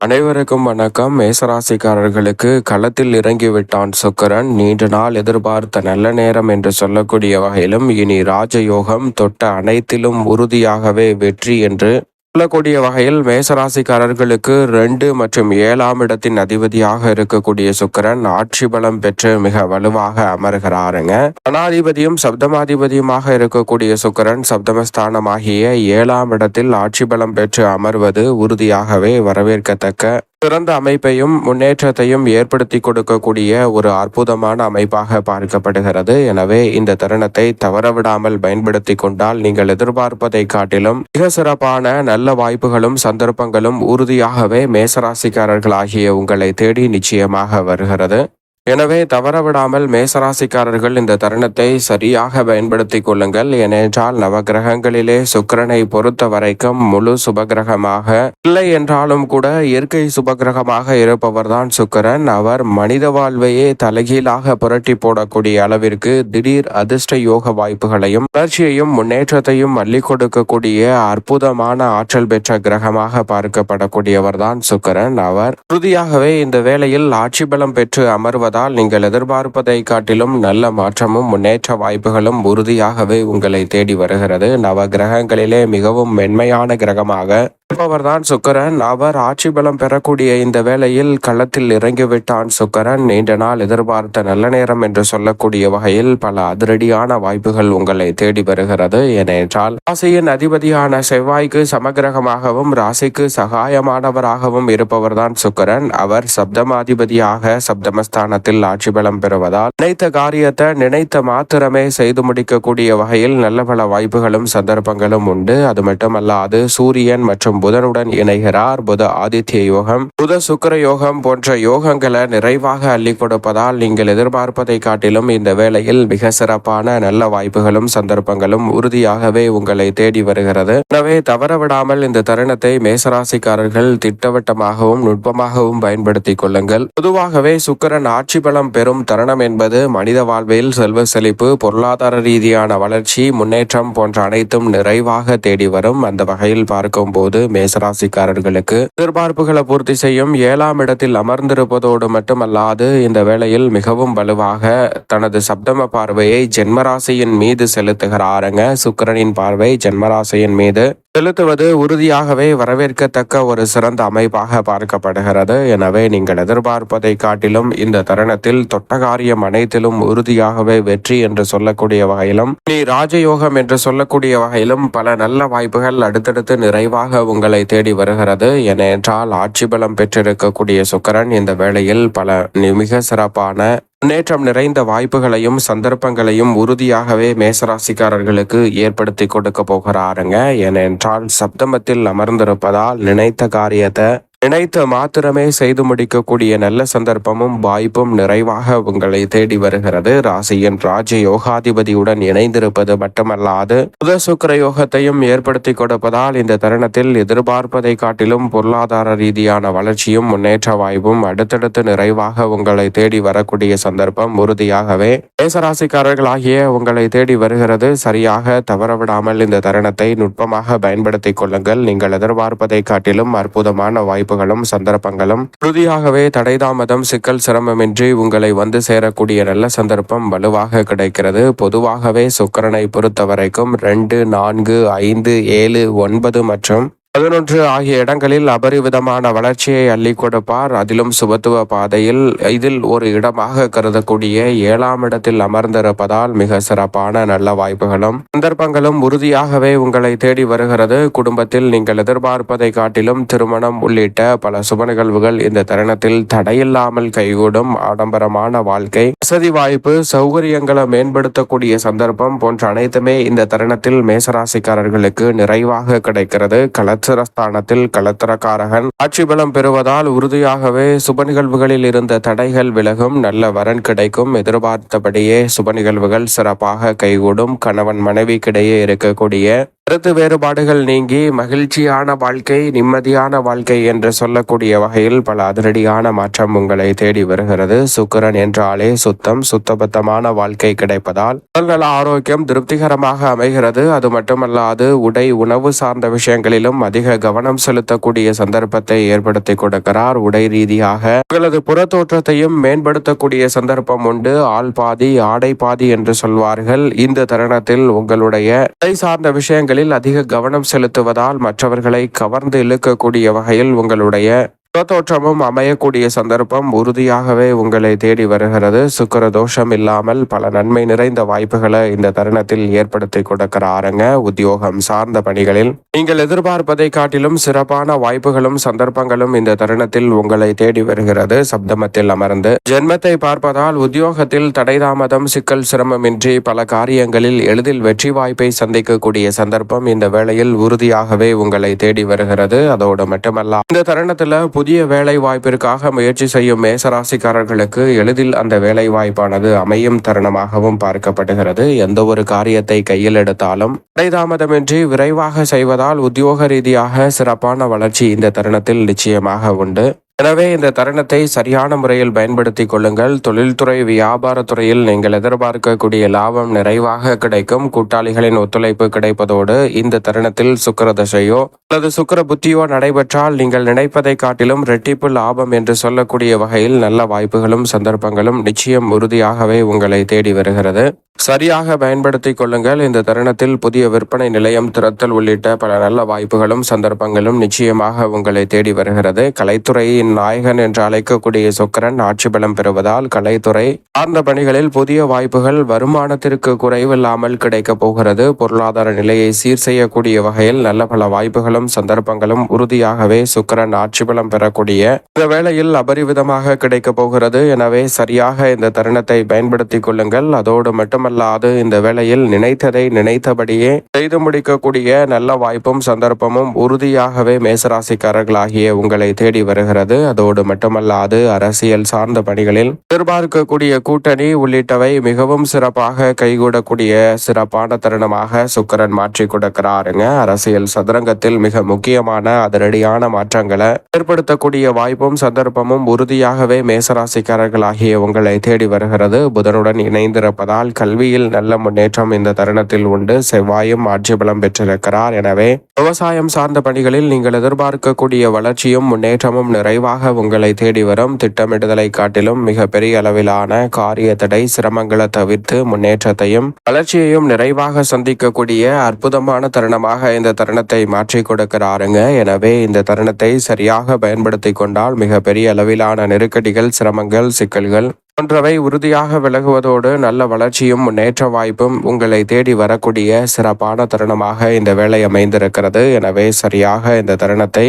அனைவருக்கும் வணக்கம். மேசராசிக்காரர்களுக்கு களத்தில் இறங்கிவிட்டான் சுக்கரன். நீண்ட நாள் எதிர்பார்த்த நல்ல நேரம் என்று சொல்லக்கூடிய வகையிலும் இனி ராஜயோகம் தொட்ட அனைத்திலும் உறுதியாகவே வெற்றி என்று சொல்லக்கூடிய வகையில் மேசராசிக்காரர்களுக்கு ரெண்டு மற்றும் ஏழாம் இடத்தின் அதிபதியாக இருக்கக்கூடிய சுக்கிரன் ஆட்சி பலம் பெற்று மிக வலுவாக அமர்கிறாருங்க. தனாதிபதியும் சப்தமாதிபதியுமாக இருக்கக்கூடிய சுக்கிரன் சப்தமஸ்தானமாகிய ஏழாம் இடத்தில் ஆட்சி பலம் பெற்று அமர்வது உறுதியாகவே வரவேற்கத்தக்க சிறந்த அமைப்பையும் முன்னேற்றத்தையும் ஏற்படுத்தி கொடுக்கக்கூடிய ஒரு அற்புதமான அமைப்பாக பார்க்கப்படுகிறது. எனவே இந்த தருணத்தை தவறவிடாமல் பயன்படுத்தி கொண்டால் நீங்கள் எதிர்பார்ப்பதை காட்டிலும் மிக சிறப்பான நல்ல வாய்ப்புகளும் சந்தர்ப்பங்களும் உறுதியாகவே மேசராசிக்காரர்களாகிய உங்களை தேடி நிச்சயமாக வருகிறது. எனவே தவறவிடாமல் மேசராசிக்காரர்கள் இந்த தருணத்தை சரியாக பயன்படுத்திக் கொள்ளுங்கள். ஏனென்றால் நவகிரகங்களிலே சுக்கிரனை பொறுத்த வரைக்கும் முழு சுபகிரகமாக இல்லை என்றாலும் கூட இயற்கை சுபகிரகமாக இருப்பவர்தான் சுக்கரன். அவர் மனித வாழ்வையே தலைகீழாக புரட்டி போடக்கூடிய அளவிற்கு திடீர் அதிர்ஷ்ட யோக வாய்ப்புகளையும் வளர்ச்சியையும் முன்னேற்றத்தையும் அள்ளி கொடுக்கக்கூடிய அற்புதமான ஆற்றல் பெற்ற கிரகமாக பார்க்கப்படக்கூடியவர்தான் சுக்கரன். அவர் உறுதியாகவே இந்த வேளையில் ஆட்சி பலம் பெற்று இருப்பதால் நீங்கள் எதிர்பார்ப்பதை காட்டிலும் நல்ல மாற்றமும் முன்னேற்ற வாய்ப்புகளும் உறுதியாகவே உங்களை தேடி வருகிறது. நவ கிரகங்களிலே மிகவும் மென்மையான கிரகமாக இருப்பவர்தான் சுக்கரன். அவர் ஆட்சி பலம் பெறக்கூடிய இந்த வேளையில் களத்தில் இறங்கிவிட்டான் சுக்கரன். நீண்ட நாள் எதிர்பார்த்த நல்ல நேரம் என்று சொல்லக்கூடிய வகையில் பல அதிரடியான வாய்ப்புகள் உங்களை தேடி வருகிறது. ஏனென்றால் ராசியின் அதிபதியான செவ்வாய்க்கு சமகிரகமாகவும் ராசிக்கு சகாயமானவராகவும் இருப்பவர்தான் சுக்கரன். அவர் சப்தமாதிபதியாக சப்தமஸ்தானத்தில் ஆட்சி பலம் பெறுவதால் நினைத்த காரியத்தை நினைத்த மாத்திரமே செய்து முடிக்கக்கூடிய வகையில் நல்ல பல வாய்ப்புகளும் சந்தர்ப்பங்களும் உண்டு. அது மட்டுமல்லாது சூரியன் மற்றும் புதனுடன் இணைகிறார். புத ஆதித்ய யோகம் புத சுக்கர யோகம் போன்ற யோகங்களை நிறைவாக அள்ளி கொடுப்பதால் நீங்கள் எதிர்பார்ப்பதை காட்டிலும் இந்த வேளையில் மிக சிறப்பான நல்ல வாய்ப்புகளும் சந்தர்ப்பங்களும் உறுதியாகவே உங்களை தேடி வருகிறது. எனவே தவறவிடாமல் இந்த தருணத்தை மேசராசிக்காரர்கள் திட்டவட்டமாகவும் நுட்பமாகவும் பயன்படுத்திக் கொள்ளுங்கள். பொதுவாகவே சுக்கிரன் ஆட்சி பலம் பெறும் தருணம் என்பது மனித வாழ்வில் செல்வ செழிப்பு பொருளாதார ரீதியான வளர்ச்சி முன்னேற்றம் போன்ற அனைத்தும் நிறைவாக தேடி வரும். அந்த வகையில் பார்க்கும்போது மேசராசிக்காரர்களுக்கு எதிர்பார்ப்புகளை பூர்த்தி செய்யும் ஏழாம் இடத்தில் அமர்ந்திருப்பதோடு மட்டுமல்லாது இந்த வேளையில் மிகவும் வலுவாக தனது சப்தம பார்வையை ஜென்மராசியின் மீது செலுத்துகிறாருங்க. சுக்கிரனின் பார்வை ஜென்மராசியின் மீது செலுத்துவது உறுதியாகவே வரவேற்கத்தக்க ஒரு சிறந்த அமைப்பாக பார்க்கப்படுகிறது. எனவே நீங்கள் எதிர்பார்ப்பதை காட்டிலும் இந்த தருணத்தில் தொட்ட காரியம் அனைத்திலும் உறுதியாகவே வெற்றி என்று சொல்லக்கூடிய வகையிலும் நீ ராஜயோகம் என்று சொல்லக்கூடிய வகையிலும் பல நல்ல வாய்ப்புகள் அடுத்தடுத்து நிறைவாக உங்கள் தேடி வருகிறது. ஏனென்றால் ஆட்சி பலம் பெற்றிருக்கக்கூடிய சுக்கரன் இந்த வேளையில் பல மிக சிறப்பான முன்னேற்றம் நிறைந்த வாய்ப்புகளையும் சந்தர்ப்பங்களையும் உறுதியாகவே மேசராசிக்காரர்களுக்கு ஏற்படுத்தி கொடுக்க போகிறாருங்க. ஏனென்றால் சப்தமத்தில் அமர்ந்திருப்பதால் நினைத்த காரியத்தை நினைத்த மாத்திரமே செய்து முடிக்கக்கூடிய நல்ல சந்தர்ப்பமும் வாய்ப்பும் நிறைவாக உங்களை தேடி வருகிறது. ராசியின் ராஜ யோகாதிபதியுடன் இணைந்திருப்பது மட்டுமல்லாது புத சுக்கர யோகத்தையும் ஏற்படுத்தி கொடுப்பதால் இந்த தருணத்தில் எதிர்பார்ப்பதை காட்டிலும் பொருளாதார ரீதியான வளர்ச்சியும் முன்னேற்ற வாய்ப்பும் அடுத்தடுத்து நிறைவாக உங்களை தேடி வரக்கூடிய சந்தர்ப்பம் உறுதியாகவே மேசராசிக்காரர்களாகிய உங்களை தேடி வருகிறது. சரியாக தவறவிடாமல் இந்த தருணத்தை நுட்பமாக பயன்படுத்திக் கொள்ளுங்கள். நீங்கள் எதிர்பார்ப்பதை காட்டிலும் அற்புதமான வாய்ப்புகளும் சந்தர்ப்பங்களும். உறுதியாகவே தடைதாமதம் சிக்கல் சிரமமின்றி உங்களை வந்து சேரக்கூடிய நல்ல சந்தர்ப்பம் வலுவாக கிடைக்கிறது. பொதுவாகவே சுக்கரனை பொறுத்த வரைக்கும் ரெண்டு நான்கு ஐந்து ஏழு ஒன்பது மற்றும் பதினொன்று ஆகிய இடங்களில் அபரிவிதமான வளர்ச்சியை அள்ளி கொடுப்பார். அதிலும் சுபத்துவ பாதையில் இதில் ஒரு இடமாக கருதக்கூடிய ஏழாம் இடத்தில் அமர்ந்திருப்பதால் மிக சிறப்பான நல்ல வாய்ப்புகளும் சந்தர்ப்பங்களும் உறுதியாகவே உங்களை தேடி வருகிறது. குடும்பத்தில் நீங்கள் எதிர்பார்ப்பதை காட்டிலும் திருமணம் உள்ளிட்ட பல சுப நிகழ்வுகள் இந்த தருணத்தில் தடையில்லாமல் கைகூடும் ஆடம்பரமான வாழ்க்கை. வசதி வாய்ப்பு சௌகரியங்களை மேம்படுத்தக்கூடிய சந்தர்ப்பம் போன்ற அனைத்துமே இந்த தருணத்தில் மேசராசிக்காரர்களுக்கு நிறைவாக கிடைக்கிறது. கலத்திரஸ்தானத்தில் கலத்திரக்காரகன் ஆட்சி பலம் பெறுவதால் உறுதியாகவே சுப நிகழ்வுகளில் இருந்த தடைகள் விலகும். நல்ல வரன் கிடைக்கும். எதிர்பார்த்தபடியே சுப நிகழ்வுகள் சிறப்பாக கைகூடும். கணவன் மனைவிக்கிடையே இருக்கக்கூடிய கருத்து வேறுபாடுகள் நீங்கி மகிழ்ச்சியான வாழ்க்கை நிம்மதியான வாழ்க்கை என்று சொல்லக்கூடிய வகையில் பல அதிரடியான மாற்றம் உங்களை தேடி வருகிறது. சுக்கிரன் என்றாலே சுத்தம் சுத்தபத்தமான வாழ்க்கை கிடைப்பதால் உடல்நல ஆரோக்கியம் திருப்திகரமாக அமைகிறது. அது மட்டுமல்லாது உடை உணவு சார்ந்த விஷயங்களிலும் அதிக கவனம் செலுத்தக்கூடிய சந்தர்ப்பத்தை ஏற்படுத்தி கொடுக்கிறார். உடை ரீதியாக உங்களது புறத்தோற்றத்தையும் மேம்படுத்தக்கூடிய சந்தர்ப்பம் உண்டு. ஆள் பாதி ஆடை பாதி என்று சொல்வார்கள். இந்த தருணத்தில் உங்களுடைய உடை சார்ந்த விஷயங்களில் அதிக கவனம் செலுத்துவதால் மற்றவர்களை கவர்ந்து இழுக்கக்கூடிய வகையில் உங்களுடைய புறத்தோற்றமும் அமையக்கூடிய சந்தர்ப்பம் உறுதியாகவே உங்களை தேடி வருகிறது. சுக்கர தோஷம் இல்லாமல் பல நன்மை நிறைந்த வாய்ப்புகளை இந்த தருணத்தில் ஏற்படுத்தி கொடுக்கிறாருங்க. உத்தியோகம் சார்ந்த பணிகளில் நீங்கள் எதிர்பார்ப்பதை காட்டிலும் சிறப்பான வாய்ப்புகளும் சந்தர்ப்பங்களும் இந்த தருணத்தில் உங்களை தேடி வருகிறது. சப்தமத்தில் அமர்ந்து ஜென்மத்தை பார்ப்பதால் உத்தியோகத்தில் தடைதாமதம் சிக்கல் சிரமமின்றி பல காரியங்களில் எளிதில் வெற்றி வாய்ப்பை சந்திக்கக்கூடிய சந்தர்ப்பம் இந்த வேளையில் உறுதியாகவே உங்களை தேடி வருகிறது. அதோடு மட்டுமல்ல இந்த தருணத்துல புதிய வேலை வாய்ப்பிற்காக முயற்சி செய்யும் மேசராசிக்காரர்களுக்கு எளிதில் அந்த வேலை வாய்ப்பானது அமையும் தருணமாகவும் பார்க்கப்படுகிறது. எந்த ஒரு காரியத்தை கையில் எடுத்தாலும் இடைதாமதமின்றி விரைவாக செய்வதால் உத்தியோக ரீதியாக சிறப்பான வளர்ச்சி இந்த தருணத்தில் நிச்சயமாக உண்டு. எனவே இந்த தருணத்தை சரியான முறையில் பயன்படுத்திக் கொள்ளுங்கள். தொழில்துறை வியாபாரத்துறையில் நீங்கள் எதிர்பார்க்கக்கூடிய லாபம் நிறைவாக கிடைக்கும். கூட்டாளிகளின் ஒத்துழைப்பு கிடைப்பதோடு இந்த தருணத்தில் சுக்கர தசையோ அல்லது சுக்கர புத்தியோ நடைபெற்றால் நீங்கள் நினைப்பதை காட்டிலும் ரெட்டிப்பு லாபம் என்று சொல்லக்கூடிய வகையில் நல்ல வாய்ப்புகளும் சந்தர்ப்பங்களும் நிச்சயம் உறுதியாகவே உங்களை தேடி வருகிறது. சரியாக பயன்படுத்திக் கொள்ளுங்கள். இந்த தருணத்தில் புதிய விற்பனை நிலையம் திறத்தல் உள்ளிட்ட பல நல்ல வாய்ப்புகளும் சந்தர்ப்பங்களும் நிச்சயமாக உங்களை தேடி வருகிறது. கலைத்துறையின் நாயகன் என்று அழைக்கக்கூடிய சுக்கரன் ஆட்சி பலம் பெறுவதால் கலைத்துறை சார்ந்த பணிகளில் புதிய வாய்ப்புகள் வருமானத்திற்கு குறைவில்லாமல் கிடைக்கப் போகிறது. பொருளாதார நிலையை சீர் செய்யக்கூடிய வகையில் நல்ல பல வாய்ப்புகளும் சந்தர்ப்பங்களும் உறுதியாகவே சுக்கரன் ஆட்சி பலம் பெறக்கூடிய இந்த வேளையில் அபரிவிதமாக கிடைக்கப் போகிறது. எனவே சரியாக இந்த தருணத்தை பயன்படுத்திக் கொள்ளுங்கள். அதோடு மட்டுமல்லாது இந்த வேளையில் நினைத்ததை நினைத்தபடியே செய்து முடிக்கக்கூடிய நல்ல வாய்ப்பும் சந்தர்ப்பமும் உறுதியாகவே மேசராசிக்காரர்களாகிய உங்களை தேடி வருகிறது. அதோடு மட்டுமல்லாது அரசியல் சார்ந்த பணிகளில் எதிர்பார்க்கக்கூடிய கூட்டணி உள்ளிட்டவை மிகவும் சிறப்பாக கைகூடக்கூடிய சிறப்பான தருணமாக சுக்கரன் மாற்றி கொடுக்கிறாருங்க. அரசியல் சதுரங்கத்தில் மிக முக்கியமான அதிரடியான மாற்றங்களை ஏற்படுத்தக்கூடிய வாய்ப்பும் சந்தர்ப்பமும் உறுதியாகவே மேசராசிக்காரர்களாகிய உங்களை தேடி வருகிறது. புதனுடன் இணைந்திருப்பதால் கல்வியில் நல்ல முன்னேற்றம் இந்த தருணத்தில் உண்டு. செவ்வாயும் ஆட்சி பலம் பெற்றிருக்கிறார். எனவே விவசாயம் சார்ந்த பணிகளில் நீங்கள் எதிர்பார்க்கக்கூடிய வளர்ச்சியும் முன்னேற்றமும் நிறைவாக உங்களை தேடி வரும். திட்டமிடுதலை காட்டிலும் மிக பெரிய அளவிலான காரிய தடை சிரமங்களை தவிர்த்து முன்னேற்றத்தையும் வளர்ச்சியையும் நிறைவாக சந்திக்கக்கூடிய அற்புதமான தருணமாக இந்த தருணத்தை மாற்றி கொடுக்கிறாருங்க. எனவே இந்த தருணத்தை சரியாக பயன்படுத்தி கொண்டால் மிக பெரிய அளவிலான நெருக்கடிகள் சிரமங்கள் சிக்கல்கள் போன்றவை உறுதியாக விலகுவதோடு நல்ல வளர்ச்சியும் முன்னேற்ற வாய்ப்பும் உங்களை தேடி வரக்கூடிய சிறப்பான தருணமாக இந்த வேலை அமைந்திருக்கிறது. எனவே சரியாக இந்த தருணத்தை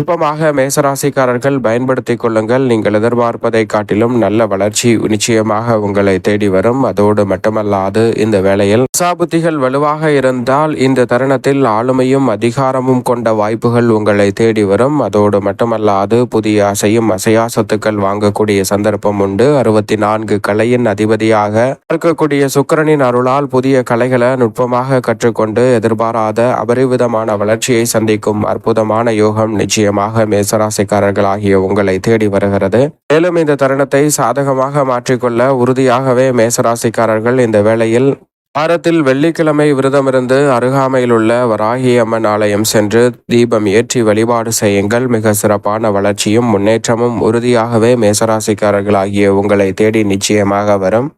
நுட்பமாக மேசராசிக்காரர்கள் பயன்படுத்திக் கொள்ளுங்கள். நீங்கள் எதிர்பார்ப்பதை காட்டிலும் நல்ல வளர்ச்சி நிச்சயமாக உங்களை தேடி வரும். அதோடு மட்டுமல்லாது இந்த வேளையில் சாபுத்திகள் வலுவாக இருந்தால் இந்த தருணத்தில் ஆளுமையும் அதிகாரமும் கொண்ட வாய்ப்புகள் உங்களை தேடி வரும். அதோடு மட்டுமல்லாது புதிய அசையும் அசையா சொத்துக்கள் வாங்கக்கூடிய சந்தர்ப்பம் உண்டு. அறுபத்தி நான்கு கலையின் அதிபதியாக இருக்கக்கூடிய சுக்கிரனின் அருளால் புதிய கலைகளை நுட்பமாக கற்றுக்கொண்டு எதிர்பாராத அபரிவிதமான வளர்ச்சியை சந்திக்கும் அற்புதமான யோகம் நிச்சயம். நிச்சயமாக மேசராசிக்காரர்கள் ஆகிய உங்களை தேடி வருகிறது. மேலும் இந்த தருணத்தை சாதகமாக மாற்றிக்கொள்ள உறுதியாகவே மேசராசிக்காரர்கள் இந்த வேளையில் வாரத்தில் வெள்ளிக்கிழமை விரதமிருந்து அருகாமையில் உள்ள வராகி அம்மன் ஆலயம் சென்று தீபம் ஏற்றி வழிபாடு செய்யுங்கள். மிக சிறப்பான வளர்ச்சியும் முன்னேற்றமும் உறுதியாகவே மேசராசிக்காரர்கள் ஆகிய உங்களை தேடி நிச்சயமாக வரும்.